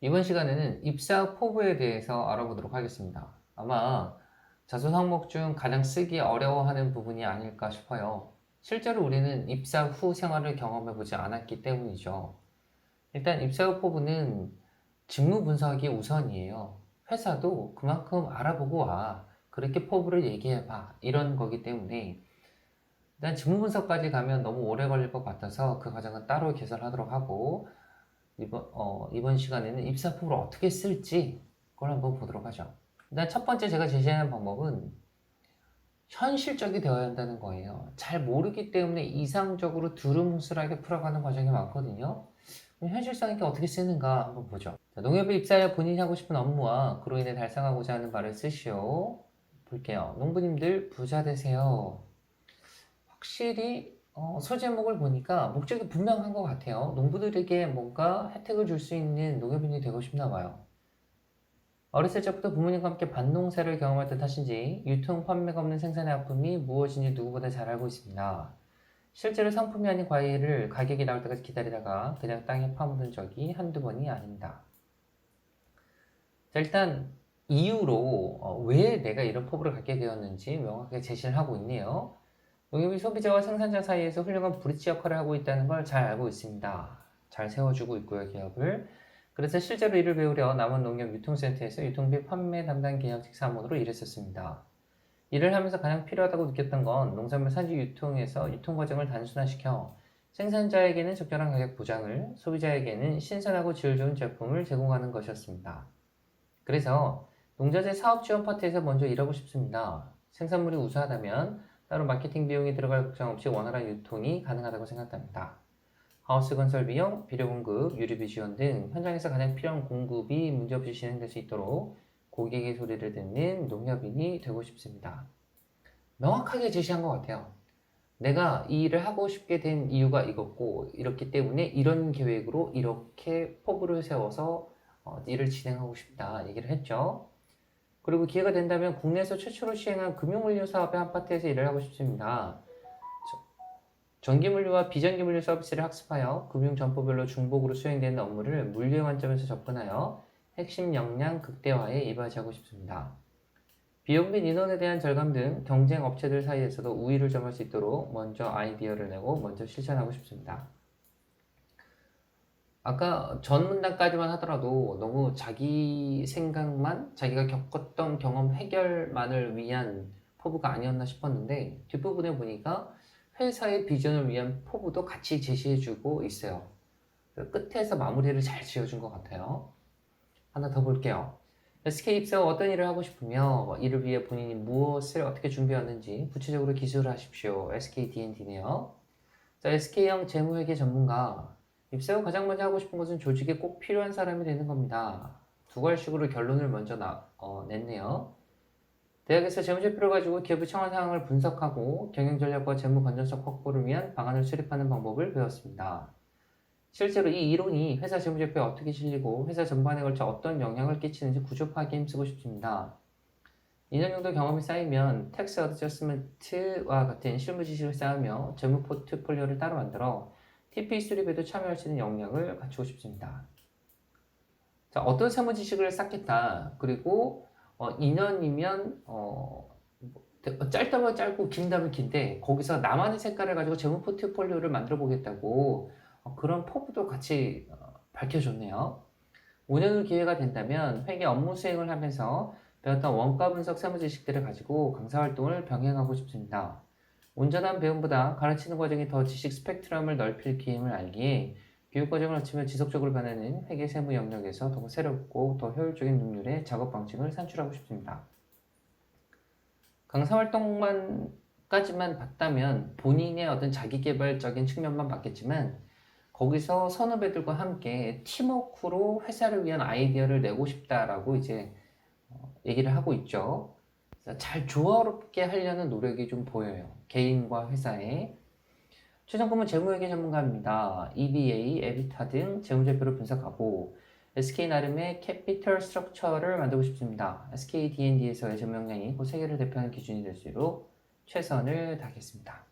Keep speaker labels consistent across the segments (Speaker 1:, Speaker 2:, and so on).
Speaker 1: 이번 시간에는 입사 포부에 대해서 알아보도록 하겠습니다. 아마 자소 항목 중 가장 쓰기 어려워하는 부분이 아닐까 싶어요. 실제로 우리는 입사 후 생활을 경험해 보지 않았기 때문이죠. 일단 입사 후 포부는 직무 분석이 우선이에요. 회사도 그만큼 알아보고 와. 그렇게 포부를 얘기해 봐. 이런 거기 때문에 일단 직무 분석까지 가면 너무 오래 걸릴 것 같아서 그 과정은 따로 개설하도록 하고 이번, 어, 이번 시간에는 입사 포부를 어떻게 쓸지 그걸 한번 보도록 하죠. 일단 첫 번째 제가 제시하는 방법은 현실적이 되어야 한다는 거예요. 잘 모르기 때문에 이상적으로 두루뭉술하게 풀어가는 과정이 많거든요. 현실성 있게 어떻게 쓰는가 한번 보죠. 자, 농협에 입사해 본인이 하고 싶은 업무와 그로 인해 달성하고자 하는 바를 쓰시오. 볼게요. 농부님들 부자 되세요. 확실히 어, 소제목을 보니까 목적이 분명한 것 같아요. 농부들에게 뭔가 혜택을 줄 수 있는 농협인이 되고 싶나 봐요. 어렸을 적부터 부모님과 함께 밭농사를 경험할 듯 하신지 유통 판매가 없는 생산의 아픔이 무엇인지 누구보다 잘 알고 있습니다. 실제로 상품이 아닌 과일을 가격이 나올 때까지 기다리다가 그냥 땅에 파묻은 적이 한두 번이 아닙니다. 자, 일단 이유로 어, 왜 내가 이런 포부를 갖게 되었는지 명확하게 제시를 하고 있네요. 농협이 소비자와 생산자 사이에서 훌륭한 브릿지 역할을 하고 있다는 걸 잘 알고 있습니다. 잘 세워주고 있고요, 기업을. 그래서 실제로 이를 배우려 남원 농협 유통센터에서 유통비 판매 담당 계약직 사무로 일했었습니다. 일을 하면서 가장 필요하다고 느꼈던 건 농산물 산지 유통에서 유통 과정을 단순화시켜 생산자에게는 적절한 가격 보장을, 소비자에게는 신선하고 질 좋은 제품을 제공하는 것이었습니다. 그래서 농자재 사업 지원 파트에서 먼저 일하고 싶습니다. 생산물이 우수하다면 따로 마케팅 비용이 들어갈 걱정 없이 원활한 유통이 가능하다고 생각합니다. 하우스 건설 비용, 비료 공급, 유류비 지원 등 현장에서 가장 필요한 공급이 문제없이 진행될 수 있도록 고객의 소리를 듣는 농협인이 되고 싶습니다. 명확하게 제시한 것 같아요. 내가 이 일을 하고 싶게 된 이유가 이것고 이렇기 때문에 이런 계획으로 이렇게 포부를 세워서 어, 일을 진행하고 싶다 얘기를 했죠. 그리고 기회가 된다면 국내에서 최초로 시행한 금융물류 사업의 한 파트에서 일을 하고 싶습니다. 전기물류와 비전기물류 서비스를 학습하여 금융 점포별로 중복으로 수행되는 업무를 물류의 관점에서 접근하여 핵심 역량 극대화에 이바지하고 싶습니다. 비용 및 인원에 대한 절감 등 경쟁 업체들 사이에서도 우위를 점할 수 있도록 먼저 아이디어를 내고 먼저 실천하고 싶습니다. 아까 전 문단까지만 하더라도 너무 자기 생각만 자기가 겪었던 경험 해결만을 위한 포부가 아니었나 싶었는데 뒷부분에 보니까 회사의 비전을 위한 포부도 같이 제시해주고 있어요. 끝에서 마무리를 잘 지어준 것 같아요. 하나 더 볼게요. SK 입사 후 어떤 일을 하고 싶으며 뭐 이를 위해 본인이 무엇을 어떻게 준비했는지 구체적으로 기술을 하십시오. SK D&D네요. 자, SK형 재무회계 전문가. 입사 후 가장 먼저 하고 싶은 것은 조직에 꼭 필요한 사람이 되는 겁니다. 두 갈식으로 결론을 먼저 나, 어, 냈네요. 대학에서 재무제표를 가지고 기업의 청한 상황을 분석하고 경영 전략과 재무 건전성 확보를 위한 방안을 수립하는 방법을 배웠습니다. 실제로 이 이론이 회사 재무제표에 어떻게 실리고 회사 전반에 걸쳐 어떤 영향을 끼치는지 구조 파악에 힘쓰고 싶습니다. 2년 정도 경험이 쌓이면 텍스 어드저스먼트와 같은 실무 지식을 쌓으며 재무 포트폴리오를 따로 만들어 TP 수립에도 참여할 수 있는 역량을 갖추고 싶습니다. 자, 어떤 세무 지식을 쌓겠다. 그리고 어, 2년이면 어, 뭐, 짧다면 짧고 길다면 긴데 거기서 나만의 색깔을 가지고 재무 포트폴리오를 만들어 보겠다고 어, 그런 포부도 같이 어, 밝혀줬네요. 5년 후 기회가 된다면 회계 업무 수행을 하면서 배웠던 원가 분석 세무 지식들을 가지고 강사 활동을 병행하고 싶습니다. 온전한 배움보다 가르치는 과정이 더 지식 스펙트럼을 넓힐 기임을 알기에 교육 과정을 거치며 지속적으로 변하는 회계 세무 영역에서 더욱 새롭고 더 효율적인 능률의 작업 방식을 산출하고 싶습니다. 강사 활동만 까지만 봤다면 본인의 어떤 자기 개발적인 측면만 봤겠지만 거기서 선후배들과 함께 팀워크로 회사를 위한 아이디어를 내고 싶다라고 이제 어, 얘기를 하고 있죠. 잘 조화롭게 하려는 노력이 좀 보여요. 개인과 회사에. 최종품은 재무회계 전문가입니다. EBA, 에비타 등 재무제표를 분석하고 SK 나름의 캐피털 스트럭처를 만들고 싶습니다. SK D&D에서의 역량이 그 세계를 대표하는 기준이 될수 있도록 최선을 다하겠습니다.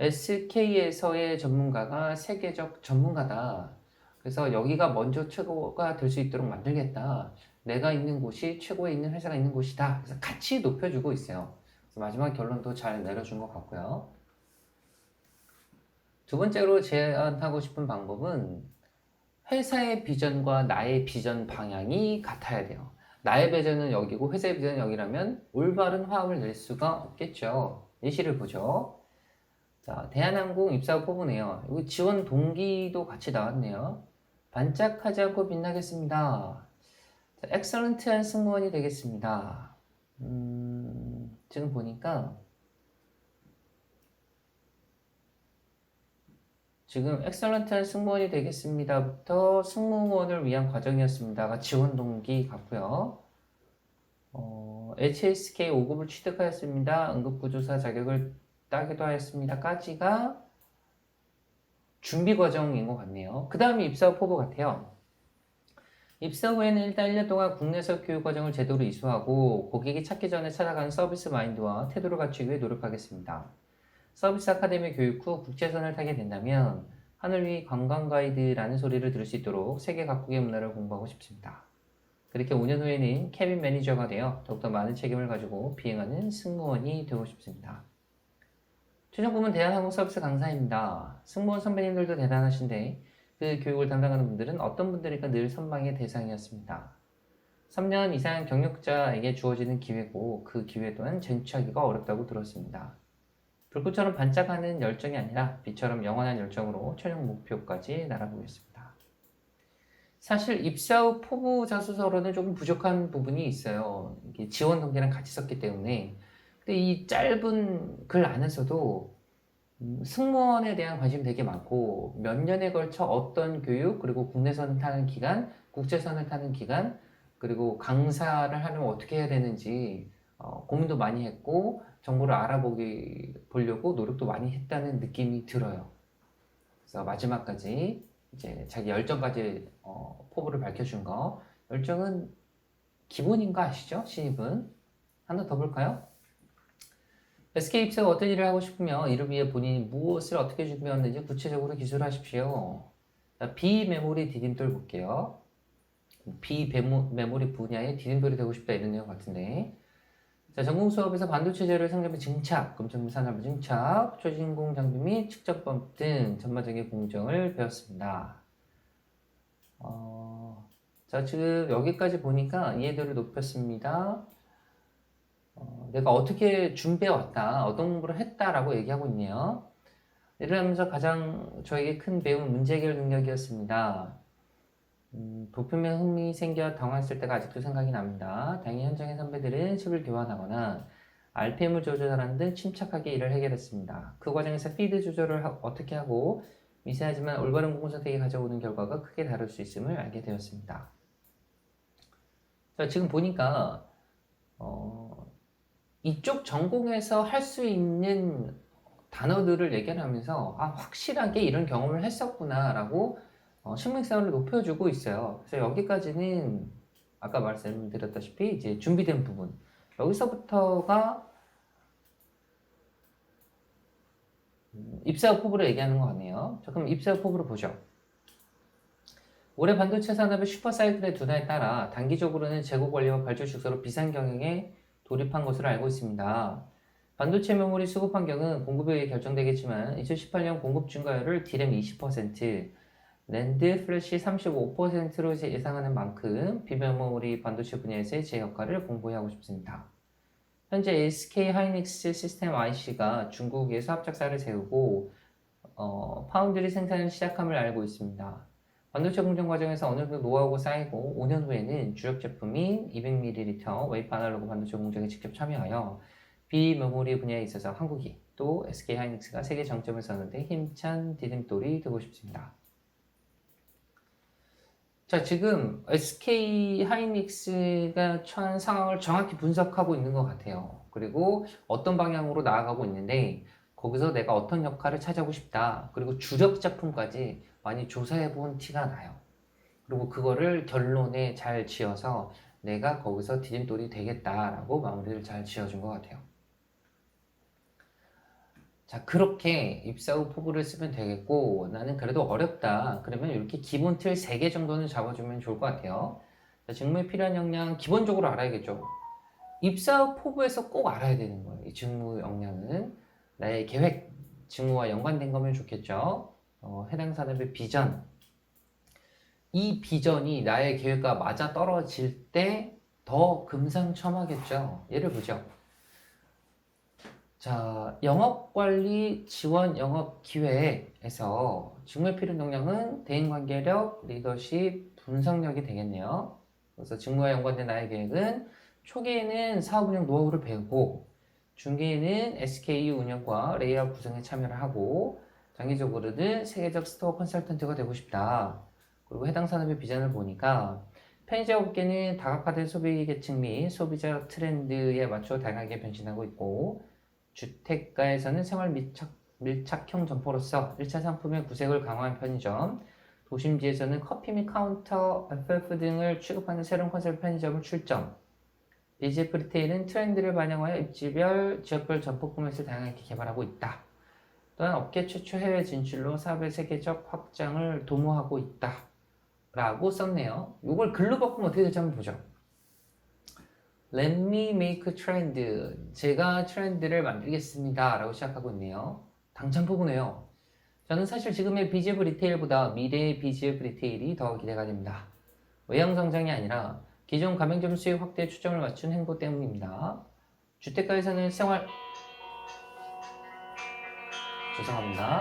Speaker 1: SK에서의 전문가가 세계적 전문가다. 그래서 여기가 먼저 최고가 될 수 있도록 만들겠다. 내가 있는 곳이 최고에 있는 회사가 있는 곳이다. 그래서 같이 높여주고 있어요. 그래서 마지막 결론도 잘 내려준 것 같고요. 두 번째로 제안하고 싶은 방법은 회사의 비전과 나의 비전 방향이 같아야 돼요. 나의 비전은 여기고 회사의 비전은 여기라면 올바른 화합을 낼 수가 없겠죠. 예시를 보죠. 자, 대한항공 입사 후 포부네요. 여기 지원 동기도 같이 나왔네요. 반짝하지 않고 빛나겠습니다. 자, 엑설런트한 승무원이 되겠습니다. 음, 지금 보니까 지금 엑설런트한 승무원이 되겠습니다부터 승무원을 위한 과정이었습니다가 지원 동기 같고요. 어, HSK 5급을 취득하였습니다. 응급구조사 자격을 따기도 하였습니다까지가 준비 과정인 것 같네요. 그 다음에 입사 후 포부 같아요. 입사 후에는 일단 1년 동안 국내에서 교육 과정을 제대로 이수하고 고객이 찾기 전에 찾아가는 서비스 마인드와 태도를 갖추기 위해 노력하겠습니다. 서비스 아카데미 교육 후 국제선을 타게 된다면 하늘 위 관광 가이드라는 소리를 들을 수 있도록 세계 각국의 문화를 공부하고 싶습니다. 그렇게 5년 후에는 캐빈 매니저가 되어 더욱더 많은 책임을 가지고 비행하는 승무원이 되고 싶습니다. 최종 꿈은 대한항공 서비스 강사입니다. 승무원 선배님들도 대단하신데 그 교육을 담당하는 분들은 어떤 분들일까 늘 선망의 대상이었습니다. 3년 이상 경력자에게 주어지는 기회고 그 기회 또한 쟁취하기가 어렵다고 들었습니다. 불꽃처럼 반짝하는 열정이 아니라 빛처럼 영원한 열정으로 최종 목표까지 날아보겠습니다. 사실 입사 후 포부 자소서로는 조금 부족한 부분이 있어요. 지원 동기랑 같이 썼기 때문에. 근데 이 짧은 글 안에서도 음, 승무원에 대한 관심이 되게 많고 몇 년에 걸쳐 어떤 교육 그리고 국내선을 타는 기간, 국제선을 타는 기간 그리고 강사를 하려면 어떻게 해야 되는지 어, 고민도 많이 했고 정보를 알아보기 보려고 노력도 많이 했다는 느낌이 들어요. 그래서 마지막까지 이제 자기 열정까지 어, 포부를 밝혀준 거. 열정은 기본인 거 아시죠? 신입은 하나 더 볼까요? SK 입사가 어떤 일을 하고 싶으며 이를 위해 본인이 무엇을 어떻게 준비했는지 구체적으로 기술하십시오. 자, 비메모리 디딤돌 볼게요. 비메모리 분야의 디딤돌이 되고 싶다 이런 내용 같은데 자, 전공 수업에서 반도체 재료를 상점의 증착, 금속 산업의 증착, 초진공 장비 및 측정법 등 전반적인 공정을 배웠습니다. 어, 자, 지금 여기까지 보니까 이해도를 높였습니다. 어, 내가 어떻게 준비해왔다, 어떤 공부를 했다라고 얘기하고 있네요. 이러면서 가장 저에게 큰 배운 문제 해결 능력이었습니다. 음, 부품에 흥미 생겨 당황했을 때가 아직도 생각이 납니다. 다행히 현장의 선배들은 칩을 교환하거나 RPM을 조절하는 등 침착하게 일을 해결했습니다. 그 과정에서 피드 조절을 하- 어떻게 하고 미세하지만 올바른 공부 선택이 가져오는 결과가 크게 다를 수 있음을 알게 되었습니다. 자, 지금 보니까 어, 이쪽 전공에서 할 수 있는 단어들을 얘기하면서 아, 확실하게 이런 경험을 했었구나라고 어, 신빙성을 높여주고 있어요. 그래서 여기까지는 아까 말씀드렸다시피 이제 준비된 부분. 여기서부터가 음, 입사 포부를 얘기하는 것 같네요. 자, 그럼 입사 포부를 보죠. 올해 반도체 산업의 슈퍼사이클의 둔화에 따라 단기적으로는 재고 관리와 발주 축소로 비상 경영에 돌입한 것으로 알고 있습니다. 반도체 메모리 수급 환경은 공급에 의해 결정되겠지만 2018년 공급 증가율을 디램 20%, 랜드 플래시 35%로 예상하는 만큼 비메모리 반도체 분야에서의 제 역할을 공부하고 싶습니다. 현재 SK 하이닉스 시스템 IC가 중국에서 합작사를 세우고 어, 파운드리 생산을 시작함을 알고 있습니다. 반도체 공정 과정에서 어느 정도 노하우가 쌓이고 5년 후에는 주력 제품인 200ml 웨이프 아날로그 반도체 공정에 직접 참여하여 비메모리 분야에 있어서 한국이 또 SK 하이닉스가 세계 정점을 서는데 힘찬 디딤돌이 되고 싶습니다. 자, 지금 SK 하이닉스가 처한 상황을 정확히 분석하고 있는 것 같아요. 그리고 어떤 방향으로 나아가고 있는데, 거기서 내가 어떤 역할을 차지하고 싶다. 그리고 주력 작품까지 많이 조사해 본 티가 나요. 그리고 그거를 결론에 잘 지어서 내가 거기서 디딤돌이 되겠다라고 마무리를 잘 지어준 것 같아요. 자, 그렇게 입사 후 포부를 쓰면 되겠고, 나는 그래도 어렵다. 그러면 이렇게 기본 틀 3개 정도는 잡아주면 좋을 것 같아요. 자, 직무에 필요한 역량, 기본적으로 알아야겠죠. 입사 후 포부에서 꼭 알아야 되는 거예요. 이 직무 역량은. 나의 계획, 직무와 연관된 거면 좋겠죠. 어, 해당 산업의 비전. 이 비전이 나의 계획과 맞아 떨어질 때 더 금상첨화겠죠. 예를 보죠. 자, 영업관리 지원 영업 기획에서 직무에 필요한 역량은 대인관계력, 리더십, 분석력이 되겠네요. 그래서 직무와 연관된 나의 계획은 초기에는 사업 운영 노하우를 배우고 중기에는 SKU 운영과 레이아웃 구성에 참여를 하고 장기적으로는 세계적 스토어 컨설턴트가 되고 싶다. 그리고 해당 산업의 비전을 보니까 편의점 업계는 다각화된 소비 계층 및 소비자 트렌드에 맞춰 다양하게 변신하고 있고 주택가에서는 생활 밀착, 밀착형 점포로서 1차 상품의 구색을 강화한 편의점 도심지에서는 커피 및 카운터, FF 등을 취급하는 새로운 컨셉 편의점을 출점 BGF 리테일은 트렌드를 반영하여 입지별, 지역별 점포 포맷을 다양하게 개발하고 있다. 또한 업계 최초 해외 진출로 사업의 세계적 확장을 도모하고 있다. 라고 썼네요. 이걸 글로 바꾸면 어떻게 될지 한번 보죠. Let me make trend. 제가 트렌드를 만들겠습니다. 라고 시작하고 있네요. 당첨 부분에요. 저는 사실 지금의 BGF 리테일보다 미래의 BGF 리테일이 더 기대가 됩니다. 외형 성장이 아니라 기존 가맹점 수익 확대에 초점을 맞춘 행보 때문입니다. 주택가에서는 생활 죄송합니다.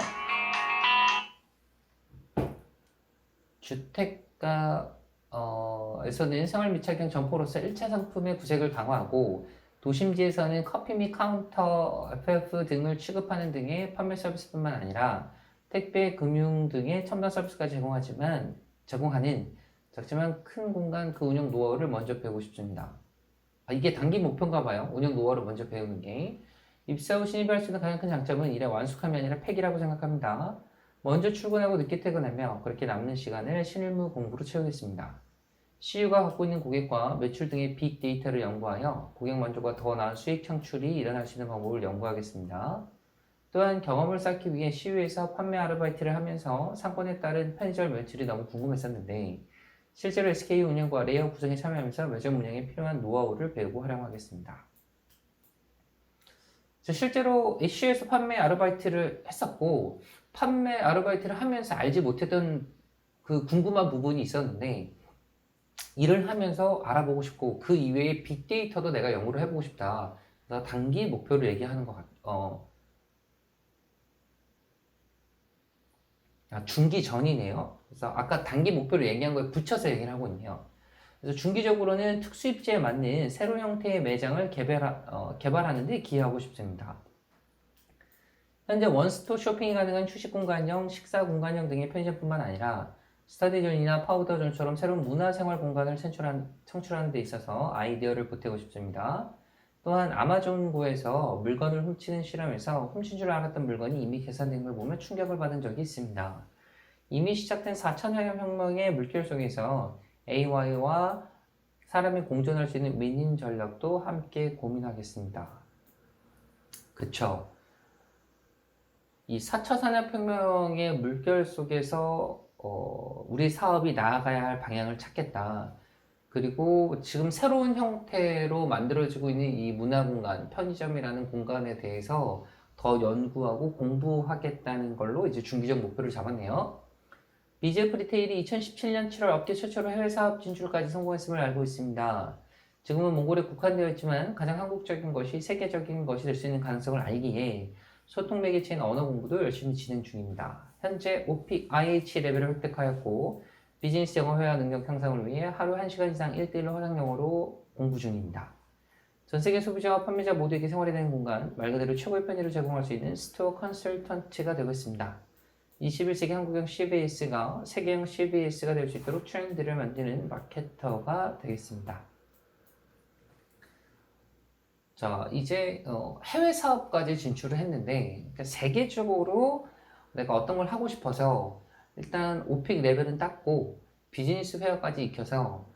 Speaker 1: 주택가 에서는 생활 밀착형 점포로서 1차 상품의 구색을 강화하고 도심지에서는 커피 및 카운터, FF 등을 취급하는 등의 판매 서비스뿐만 아니라 택배, 금융 등의 첨단 서비스까지 제공하지만 제공하는 작지만 큰 공간 그 운영 노하우를 먼저 배우고 싶습니다. 아, 이게 단기 목표인가 봐요. 운영 노하우를 먼저 배우는 게. 입사 후 신입이 할수 있는 가장 큰 장점은 일의 완숙함이 아니라 팩이라고 생각합니다. 먼저 출근하고 늦게 퇴근하며 그렇게 남는 시간을 신일무 공부로 채우겠습니다. CU가 갖고 있는 고객과 매출 등의 빅데이터를 연구하여 고객 만족과 더 나은 수익 창출이 일어날 수 있는 방법을 연구하겠습니다. 또한 경험을 쌓기 위해 CU에서 판매 아르바이트를 하면서 상권에 따른 편의점 매출이 너무 궁금했었는데 실제로 SK 운영과 레이아웃 구성에 참여하면서 매점 운영에 필요한 노하우를 배우고 활용하겠습니다. 실제로 CU에서 판매 아르바이트를 했었고 판매 아르바이트를 하면서 알지 못했던 그 궁금한 부분이 있었는데 일을 하면서 알아보고 싶고 그 이외에 빅데이터도 내가 연구를 해보고 싶다. 그래서 단기 목표를 얘기하는 것 같, 어, 아, 중기 전이네요. 그래서 아까 단기 목표를 얘기한 거에 붙여서 얘기를 하고 있네요. 그래서 중기적으로는 특수입지에 맞는 새로운 형태의 매장을 개발, 어, 개발하는 데 기여하고 싶습니다. 현재 원스톱 쇼핑이 가능한 휴식 공간형, 식사 공간형 등의 편의점뿐만 아니라 스터디존이나 파우더존처럼 새로운 문화생활 공간을 창출한, 창출하는 데 있어서 아이디어를 보태고 싶습니다. 또한 아마존고에서 물건을 훔치는 실험에서 훔친 줄 알았던 물건이 이미 계산된 걸 보며 충격을 받은 적이 있습니다. 이미 시작된 4천여 혁명의 물결 속에서 AI와 사람이 공존할 수 있는 윈윈 전략도 함께 고민하겠습니다. 그쵸. 이 4차 산업혁명의 물결 속에서 어, 우리 사업이 나아가야 할 방향을 찾겠다. 그리고 지금 새로운 형태로 만들어지고 있는 이 문화 공간, 편의점이라는 공간에 대해서 더 연구하고 공부하겠다는 걸로 이제 중기적 목표를 잡았네요. BGF 리테일이 2017년 7월 업계 최초로 해외 사업 진출까지 성공했음을 알고 있습니다. 지금은 몽골에 국한되어 있지만 가장 한국적인 것이 세계적인 것이 될 수 있는 가능성을 알기에 소통 매개체인 언어 공부도 열심히 진행 중입니다. 현재 OP IH 레벨을 획득하였고 비즈니스 영어 회화 능력 향상을 위해 하루 1시간 이상 1대1로 화상 영어로 공부 중입니다. 전 세계 소비자와 판매자 모두에게 생활이 되는 공간, 말 그대로 최고의 편의를 제공할 수 있는 스토어 컨설턴트가 되고 있습니다. 21세기 한국형 CBS가 세계형 CBS가 될 수 있도록 트렌드를 만드는 마케터가 되겠습니다. 자, 이제 어, 해외 사업까지 진출을 했는데 그러니까 세계적으로 내가 어떤 걸 하고 싶어서 일단 오픽 레벨은 땄고 비즈니스 회화까지 익혀서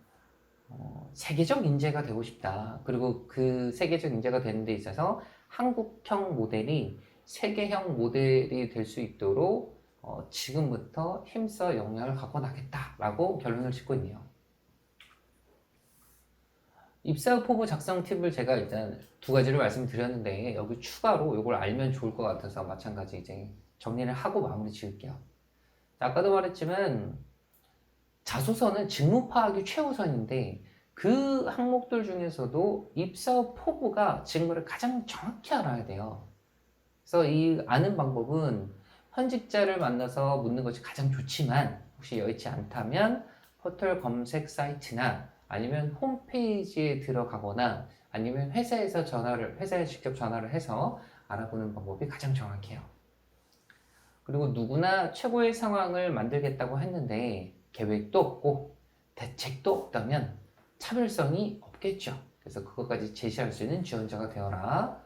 Speaker 1: 어, 세계적 인재가 되고 싶다. 그리고 그 세계적 인재가 되는 데 있어서 한국형 모델이 세계형 모델이 될 수 있도록 어, 지금부터 힘써 역량을 갖고 나겠다라고 결론을 짓고 있네요. 입사 후 포부 작성 팁을 제가 일단 두 가지를 말씀드렸는데 여기 추가로 이걸 알면 좋을 것 같아서 마찬가지 이제 정리를 하고 마무리 지을게요. 아까도 말했지만 자소서는 직무 파악이 최우선인데 그 항목들 중에서도 입사 후 포부가 직무를 가장 정확히 알아야 돼요. 그래서 이 아는 방법은 현직자를 만나서 묻는 것이 가장 좋지만 혹시 여의치 않다면 포털 검색 사이트나 아니면 홈페이지에 들어가거나 아니면 회사에서 전화를 회사에 직접 전화를 해서 알아보는 방법이 가장 정확해요. 그리고 누구나 최고의 상황을 만들겠다고 했는데 계획도 없고 대책도 없다면 차별성이 없겠죠. 그래서 그것까지 제시할 수 있는 지원자가 되어라.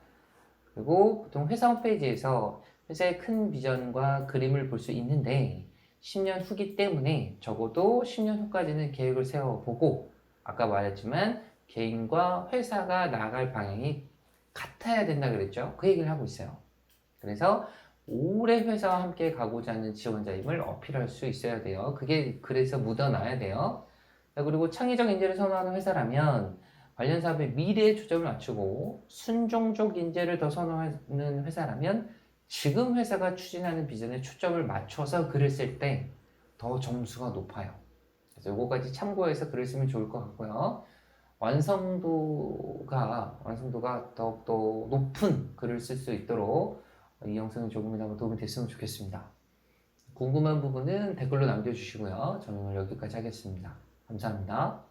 Speaker 1: 그리고 보통 회사 홈페이지에서 회사의 큰 비전과 그림을 볼 수 있는데 10년 후기 때문에 적어도 10년 후까지는 계획을 세워보고 아까 말했지만 개인과 회사가 나아갈 방향이 같아야 된다 그랬죠. 그 얘기를 하고 있어요. 그래서 오래 회사와 함께 가고자 하는 지원자임을 어필할 수 있어야 돼요. 그게 그래서 묻어놔야 돼요. 자, 그리고 창의적 인재를 선호하는 회사라면 관련 사업의 미래에 초점을 맞추고 순종적 인재를 더 선호하는 회사라면 지금 회사가 추진하는 비전에 초점을 맞춰서 글을 쓸 때 더 점수가 높아요. 그래서 요거까지 참고해서 글을 쓰면 좋을 것 같고요. 완성도가 완성도가 더욱더 높은 글을 쓸 수 있도록 이 영상이 조금이나마 도움이 됐으면 좋겠습니다. 궁금한 부분은 댓글로 남겨주시고요. 저는 여기까지 하겠습니다. 감사합니다.